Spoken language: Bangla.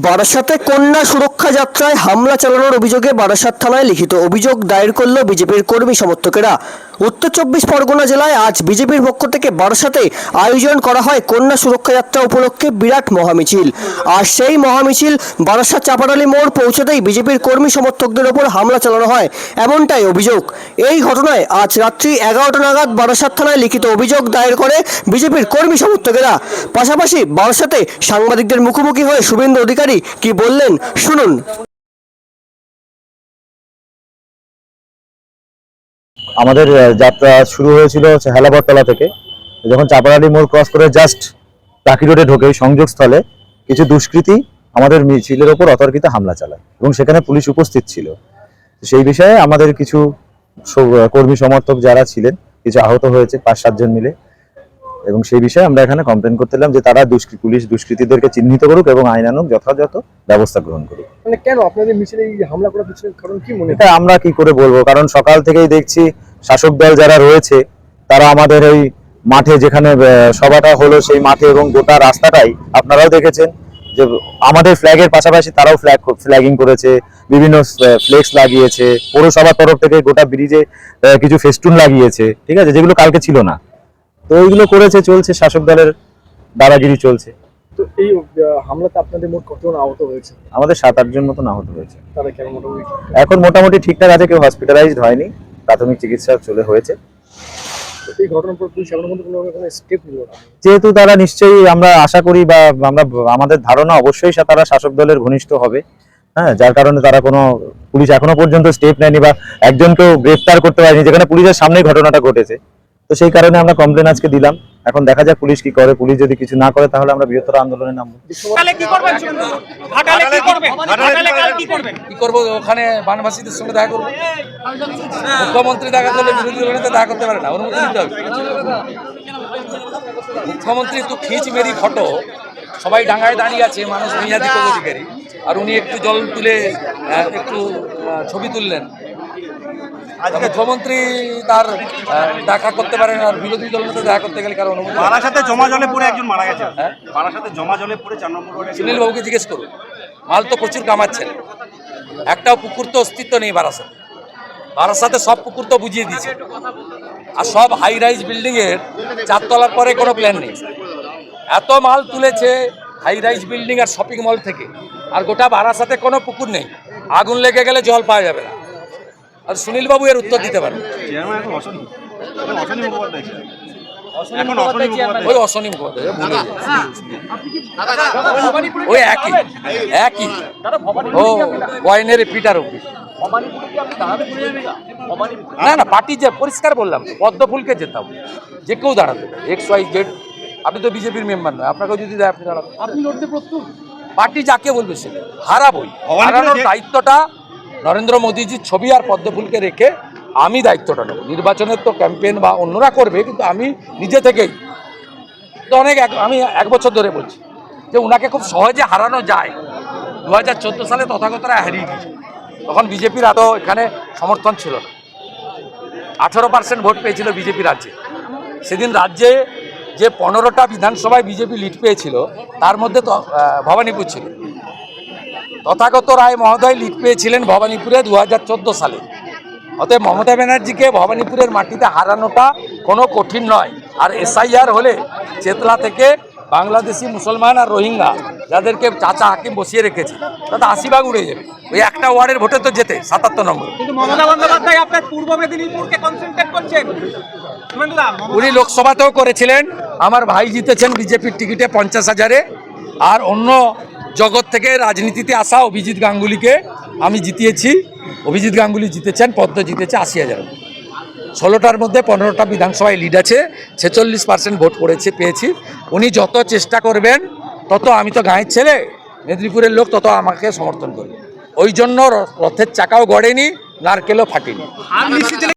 বারাসাতে কন্যা সুরক্ষা যাত্রায় হামলা চালানোর অভিযোগে বারাসাত থানায় লিখিত অভিযোগ দায়ের করল বিজেপির কর্মী সমর্থকেরা। উত্তর চব্বিশ পরগনা জেলায় আজ বিজেপির পক্ষ থেকে বারাসাতে আয়োজন করা হয় কন্যা সুরক্ষা যাত্রা উপলক্ষে বিরাট মহামিছিল। আর সেই মহামিছিল বারাসাত চাপাডালি মোড় পৌঁছতেই বিজেপির কর্মী সমর্থকদের ওপর হামলা চালানো হয়, এমনটাই অভিযোগ। এই ঘটনায় আজ রাত্রি এগারোটা নাগাদ বারাসাত থানায় লিখিত অভিযোগ দায়ের করে বিজেপির কর্মী সমর্থকেরা। পাশাপাশি বারাসাতে সাংবাদিকদের মুখোমুখি হয়ে শুভেন্দু অধিকারী কি বললেন, শুনুন। আমাদের যাত্রা শুরু হয়েছিল হেলাবরতলা থেকে। যখন চাপারালি মোড় ক্রস করে জাস্ট টাকি রোডে ঢোকে সংযোগস্থলে কিছু দুষ্কৃতী আমাদের মিছিলের ওপর অতর্কিত হামলা চালায় এবং সেখানে পুলিশ উপস্থিত ছিল। সেই বিষয়ে আমাদের কিছু কর্মী সমর্থক যারা ছিলেন, কিছু আহত হয়েছে, পাঁচ, সাতজন মিলে। এবং সেই বিষয়ে আমরা এখানে কমপ্লেন করতে এলাম যে তারা দুষ্কৃ পুলিশ দুষ্কৃতীদেরকে চিহ্নিত করুক এবং আইনানুক যথাযথ ব্যবস্থা গ্রহণ করুক। মানে কেন? আপনাদের মিছিলে এই হামলা করার পিছনে কারণ কি মনে হয় এটা আমরা কি করে বলব? কারণ সকাল থেকেই দেখছি শাসক দল যারা রয়েছে তারা আমাদের এই মাঠে যেখানে সভাটা হলো সেই মাঠে এবং গোটা রাস্তাটাই আপনারাও দেখেছেন যে আমাদের ফ্ল্যাগের পাশাপাশি তারাও ফ্ল্যাগ ফ্ল্যাগিং করেছে বিভিন্ন ফ্লেক্স লাগিয়েছে পৌরসভার তরফ থেকে গোটা ব্রিজে কিছু ফেস্টুন লাগিয়েছে ঠিক আছে? যেগুলো কালকে ছিল না। তো এইগুলো করেছে চলছে শাসক দলের দাদাগিরি চলছে। তো এই হামলাতে আপনাদের মোট কতজন আহত হয়েছে? আমাদের সাত আটজন মতন আহত হয়েছে। তারা কেন মোটামুটি এখন মোটামুটি ঠিকঠাক আছে কেউ হসপিটালাইজড হয়নি প্রাথমিক চিকিৎসা চলে হয়েছে। এই ঘটনার পর পুলিশ এখনও পর্যন্ত কোনো কোনো স্টেপ নিল না। যেহেতু তারা নিশ্চয়ই আমরা আশা করি বা আমরা আমাদের ধারণা অবশ্যই তারা শাসক দলের ঘনিষ্ঠ হবে। হ্যাঁ যার কারণে তারা কোনো পুলিশ এখনও পর্যন্ত স্টেপ নেয়নি বা একজনকেও গ্রেফতার করতে পারেনি যেখানে পুলিশের সামনেই ঘটনাটা ঘটেছে। তো সেই কারণে আমরা কমপ্লেন আজকে দিলাম। এখন দেখা যাক পুলিশ কি করে। পুলিশ যদি কিছু না করে তাহলে আমরা বৃহত্তর আন্দোলনে নামবো। কি করবেন ঘাটালে কি করবেন? ঘাটালে কাল কি করবেন? কি করব? ওখানে বানবাসীদের সঙ্গে দেখা করব। মুখ্যমন্ত্রী দেখা করলে বিরোধী দলের নেতা দেখা করতে পারে না। অনুমতি নিতে হবে। মুখ্যমন্ত্রী একটু খিঁচ মেরি ফটো। সবাই ডাঙায় দাঁড়িয়ে আছে মানুষ মেয়াদি অধিকারী আর উনি একটু জল তুলে একটু ছবি তুললেন। তা মুখ্যমন্ত্রী তার দেখা করতে পারেন আর বিরোধী দলের নেতা দেখা করতে গেলে কারও অনুমতি লাগে না। জমা জলে পড়ে একজন মারা গেছে। হ্যাঁ? বারাসাতে জমা জলে পড়ে চার নম্বর ওয়ার্ডে সুনীল বাবুকে জিজ্ঞেস করুন। মাল তো প্রচুর কামাচ্ছেন। একটাও পুকুর তো অস্তিত্ব নেই বারাসাতে। বারাসাতে সব পুকুর তো বুঝিয়ে দিয়েছে। আর সব হাই রাইজ বিল্ডিংয়ের চারতলার পরে কোনো প্ল্যান নেই। এত মাল তুলেছে হাই রাইজ বিল্ডিং আর শপিং মল থেকে। আর গোটা বারাসাতে কোনো পুকুর নেই। আগুন লেগে গেলে জল পাওয়া যাবে না। আর সুনীল বাবু এর উত্তর দিতে পারেন। ওই অশনি মুখোপাধ্যায়। ওই একই। একই। ও ওয়াইনের পিটার না না পার্টি যে পরিষ্কার বললাম তো, পদ্ম ফুলকে যেতাম যে কেউ দাঁড়াতে এক্স ওয়াই জেড আপনি তো বিজেপির মেম্বার নয় আপনাকেও যদি দেয় আপনি দাঁড়াবেন। আপনি লড়তে প্রস্তুত? পার্টি যাকে বলবে সে হারাবই। হারানোর দায়িত্বটা নরেন্দ্র মোদীজির ছবি আর পদ্ম ফুলকে রেখে আমি দায়িত্বটা নেব। নির্বাচনের তো ক্যাম্পেইন বা অন্যরা করবে, কিন্তু আমি নিজে থেকেই, তো অনেক আমি এক বছর ধরে বলছি যে ওনাকে খুব সহজে হারানো যায়। দু হাজার চোদ্দ সালে তথাগতরা হারিয়ে দিয়েছে। তখন বিজেপির এত এখানে সমর্থন ছিল না। আঠারো পার্সেন্ট ভোট পেয়েছিল বিজেপি রাজ্যে। সেদিন রাজ্যে যে পনেরোটা বিধানসভায় বিজেপি লিড পেয়েছিল, তার মধ্যে তো ভবানীপুর ছিল। তথাগত রায় মহোদয় লিড পেয়েছিলেন ভবানীপুরে দু হাজার চোদ্দ সালে। অতএব মমতা ব্যানার্জিকে ভবানীপুরের মাটিতে হারানোটা কোনো কঠিন নয়। আর এসআইআর হলে চেতলা থেকে বাংলাদেশি মুসলমান আর রোহিঙ্গা যাদেরকে চাচা হাকিম বসিয়ে রেখেছে তাতে আশি ভাগ উড়ে যাবে। ওই একটা ওয়ার্ডের ভোটে তো যেতে সাতাত্তর নম্বর। উনি লোকসভাতেও করেছিলেন। আমার ভাই জিতেছেন বিজেপির টিকিটে পঞ্চাশ হাজারে। আর অন্য জগৎ থেকে রাজনীতিতে আসা অভিজিৎ গাঙ্গুলিকে আমি জিতিয়েছি। অভিজিৎ গাঙ্গুলি জিতেছেন, পদ্ম জিতেছে আশি হাজার ষোলোটার মধ্যে পনেরোটা বিধানসভায় লিড আছে, ছেচল্লিশ পার্সেন্ট ভোট পড়েছে পেয়েছি। উনি যত চেষ্টা করবেন, তত আমি তো গাঁয়ের ছেলে, মেদিনীপুরের লোক তত আমাকে সমর্থন করবে। ওই জন্য রথের চাকাও গড়েনি, নারকেলও ফাটেনি।